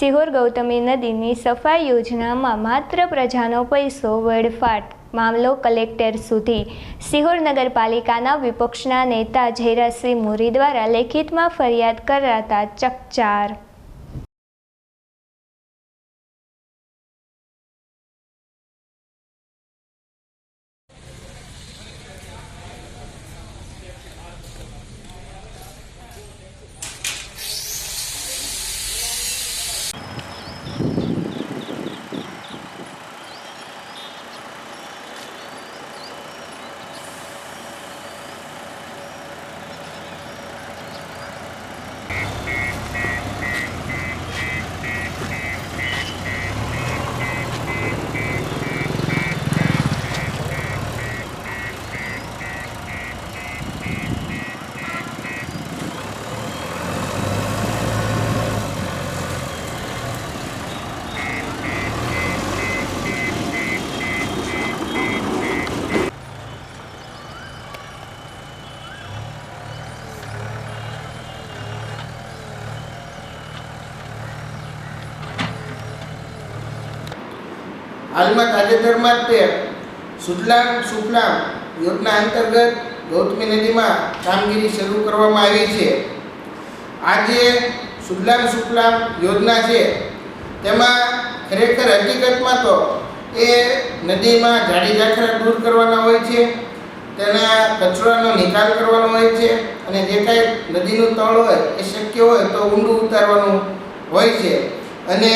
સિહોર ગૌતમી નદીની સફાઈ યોજનામાં માત્ર પ્રજાનો પૈસો વેડફાટ. મામલો કલેક્ટર સુધી. સિહોર નગરપાલિકાના વિપક્ષના નેતા જયરાજસિંહ મોરી દ્વારા લેખિતમાં ફરિયાદ કરાતા ચકચાર. હાલમાં તાજેતરમાં જ તે સુજલામ સુફલામ યોજના અંતર્ગત ગૌતમી નદીમાં કામગીરી શરૂ કરવામાં આવી છે. આ જે સુજલામ સુફલામ યોજના છે. તેમાં ખરેખર હકીકતમાં તો એ નદીમાં જાડી જાખરા દૂર કરવાના હોય છે, તેના કચરાનો નિકાલ કરવાનો હોય છે અને જે કાંઈ નદીનું તળ હોય એ શક્ય હોય તો ઊંડું ઉતારવાનું હોય છે. અને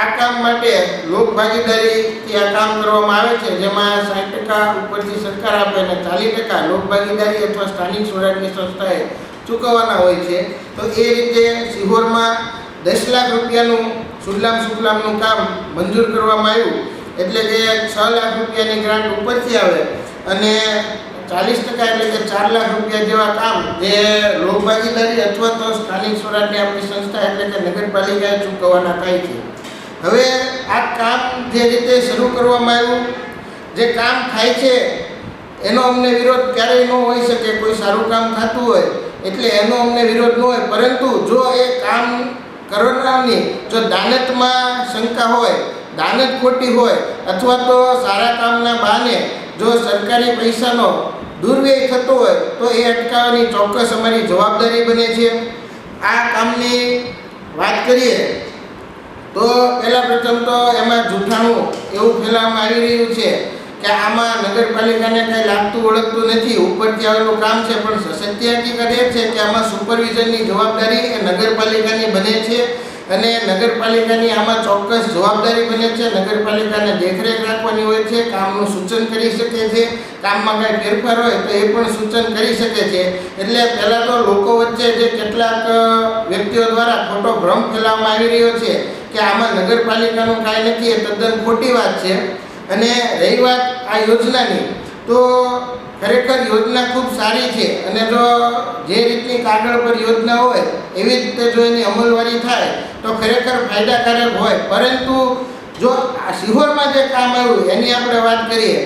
આ કામ માટે લોક ભાગીદારીથી આ કામ કરવામાં આવે છે, જેમાં સાઠ ટકા ઉપરથી સરકાર આપે અને ચાલીસ ટકા લોક ભાગીદારી અથવા સ્થાનિક સ્વરાજની સંસ્થાએ ચૂકવવાના હોય છે. તો એ રીતે સિહોરમાં દસ લાખ રૂપિયાનું સુલામ સુલામનું કામ મંજૂર કરવામાં આવ્યું, એટલે કે છ લાખ રૂપિયાની ગ્રાન્ટ ઉપરથી આવે અને ચાલીસ ટકા એટલે કે ચાર લાખ રૂપિયા જેવા કામ જે લોક અથવા તો સ્થાનિક સ્વરાજની આપણી સંસ્થા એટલે કે નગરપાલિકાએ ચૂકવવાના થાય છે. હવે આ કામ જે રીતે શરૂ કરવામાં આવ્યું, જે કામ થાય છે, એનો અમને વિરોધ ક્યારેય ન હોઈ શકે. કોઈ સારું કામ થતું હોય એટલે એનો અમને વિરોધ ન હોય. પરંતુ જો એ કામ કરનારની જો દાનતમાં શંકા હોય, દાનત ખોટી હોય અથવા તો સારા કામના બહાને જો સરકારી પૈસાનો દુર્વ્યય થતો હોય, તો એ અટકાવવાની ચોક્કસ અમારી જવાબદારી બને છે. આ કામની વાત કરીએ, તો પહેલાં પ્રથમ તો એમાં જૂઠાણું એવું ફેલાવવામાં આવી રહ્યું છે. કે આમાં નગરપાલિકાને કંઈ લાગતું ઓળખતું નથી, ઉપરથી આવેલું કામ છે, પણ સત્ય હકીકત એ છે કે આમાં સુપરવિઝનની જવાબદારી એ નગરપાલિકાની બને છે અને નગરપાલિકાની આમાં ચોક્કસ જવાબદારી બને છે, નગરપાલિકાને દેખરેખ રાખવાની હોય છે, કામનું સૂચન કરી શકે છે, કામમાં કાંઈ ફેરફાર હોય તો એ પણ સૂચન કરી શકે છે. એટલે પહેલાં તો લોકો વચ્ચે જે કેટલાક વ્યક્તિઓ દ્વારા ખોટો ભ્રમ ફેલાવવામાં આવી રહ્યો છે કે આમાં નગરપાલિકાનું કાંઈ નથી, એ તદ્દન ખોટી વાત છે. અને રહી વાત આ યોજનાની, તો ખરેખર યોજના ખૂબ સારી છે. અને જો જે રીતની કાગળ પર યોજના હોય, એવી રીતે જો એની અમલવારી થાય, તો ખરેખર ફાયદાકારક હોય. પરંતુ જો આ સિહોરમાં જે કામ આવ્યું, એની આપણે વાત કરીએ,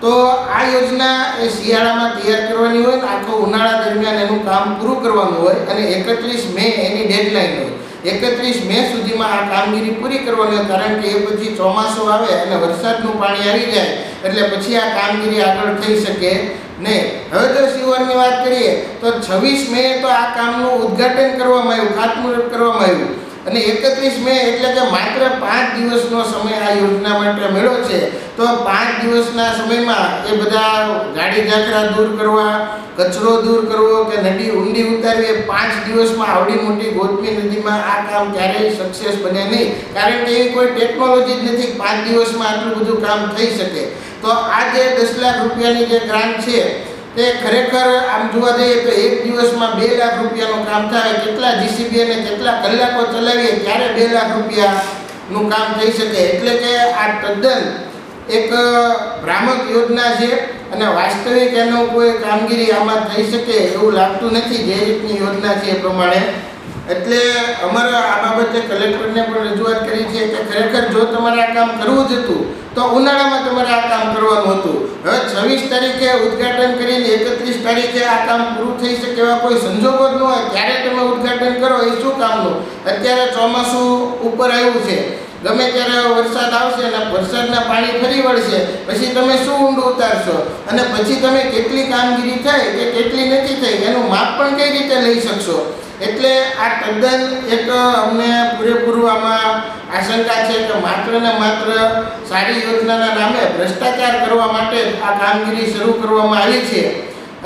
તો આ યોજના એ શિયાળામાં તૈયાર કરવાની હોય ને, આખો ઉનાળા દરમિયાન એનું કામ પૂરું કરવાનું હોય અને એકત્રીસ મે એની ડેડલાઇન હોય. એકત્રીસ મે સુધીમાં આ કામગીરી પૂરી કરવાની કારણ કે એ પછી ચોમાસું આવે અને વરસાદનું પાણી આવી જાય, એટલે પછી આ કામગીરી આગળ થઈ શકે નહીં. હવે જો શિવરની વાત કરીએ, તો છવ્વીસ મે તો આ કામનું ઉદ્ઘાટન કરવામાં આવ્યું, ખાતમુહૂર્ત કરવામાં આવ્યું. અને એકત્રીસ મે એટલે કે માત્ર પાંચ દિવસનો સમય આ યોજના માટે મળ્યો છે, તો પાંચ દિવસના સમયમાં એ બધા ગાડી ઝાકરા દૂર કરવા, કચરો દૂર કરવો કે નદી ઊંડી ઉતારવી, એ પાંચ દિવસમાં આવડી મોટી ગોતમી નદીમાં આ કામ ક્યારેય સક્સેસ બને નહીં. કારણ કે એવી કોઈ ટેકનોલોજી જ નથી પાંચ દિવસમાં આટલું બધું કામ થઈ શકે. તો આ જે દસ લાખ રૂપિયાની જે ગ્રાન્ટ છે તે ખરેખર આમ જોવા જઈએ તો એક દિવસમાં બે લાખ રૂપિયાનું કામ થાય, કેટલા જીસીબી અને કેટલા કલાકો ચલાવીએ ત્યારે બે લાખ રૂપિયાનું કામ થઈ શકે. એટલે કે આ તદ્દન એક ભ્રામક યોજના છે અને વાસ્તવિક એનો કોઈ કામગીરી આમાં થઈ શકે એવું લાગતું નથી. જે રીતની યોજના છે એ પ્રમાણે એટલે અમારે આ બાબતે કલેક્ટરને પણ રજૂઆત કરી છે કે ખરેખર જો તમારે આ કામ કરવું જ હતું, તો ઉનાળામાં તમારે આ કામ કરવાનું હતું. હવે છવ્વીસ તારીખે ઉદ્ઘાટન કરીને એકત્રીસ તારીખે આ કામ પૂરું થઈ શકે એવા કોઈ સંજોગો જ ન હોય, ત્યારે તમે ઉદ્ઘાટન કરો એ શું કામનું? અત્યારે ચોમાસું ઉપર આવ્યું છે. ગમે ત્યારે વરસાદ આવશે અને વરસાદના પાણી ફરી વળશે, પછી તમે શું ઊંડું ઉતારશો? અને પછી તમે કેટલી કામગીરી થઈ કે કેટલી નથી થઈ, એનું માપ પણ કઈ રીતે લઈ શકશો? એટલે આ તદ્દન એક અમને પૂરેપૂરું આમાં આશંકા છે કે માત્ર ને માત્ર સારી યોજનાના નામે ભ્રષ્ટાચાર કરવા માટે આ કામગીરી શરૂ કરવામાં આવી છે.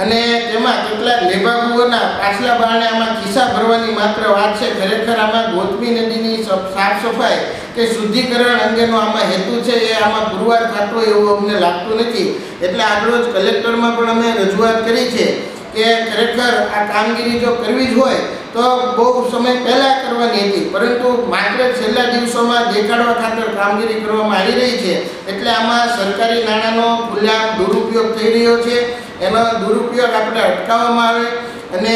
અને તેમાં કેટલાક લેભાગુઓના પાછલા બારણે આમાં ખિસ્સા ભરવાની માત્ર વાત છે. ખરેખર આમાં ગોતમી નદીની સાફ સફાઈ કે શુદ્ધિકરણ અંગેનો આમાં હેતુ છે એ આમાં પુરવાર થતો એવું અમને લાગતું નથી. એટલે આજરોજ કલેક્ટરમાં પણ અમે રજૂઆત કરી છે કે ખરેખર આ કામગીરી જો કરવી જ હોય તો બહુ સમય પહેલાં કરવાની હતી. પરંતુ માત્ર છેલ્લા દિવસોમાં દેખાડવા ખાતર કામગીરી કરવામાં આવી રહી છે. એટલે આમાં સરકારી નાણાંનો ખુલ્લામ દુરુપયોગ થઈ રહ્યો છે. એનો દુરુપયોગ આપણે અટકાવવામાં આવે અને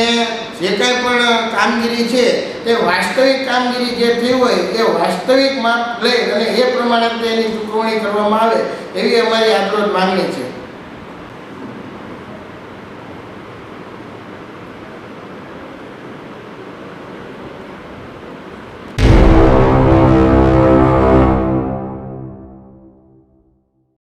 જે કાંઈ પણ કામગીરી છે, તે વાસ્તવિક કામગીરી જે થઈ હોય, એ વાસ્તવિક માપ લઈ અને એ પ્રમાણે તેની ચૂકવણી કરવામાં આવે એવી અમારી આજરોજ માંગણી છે.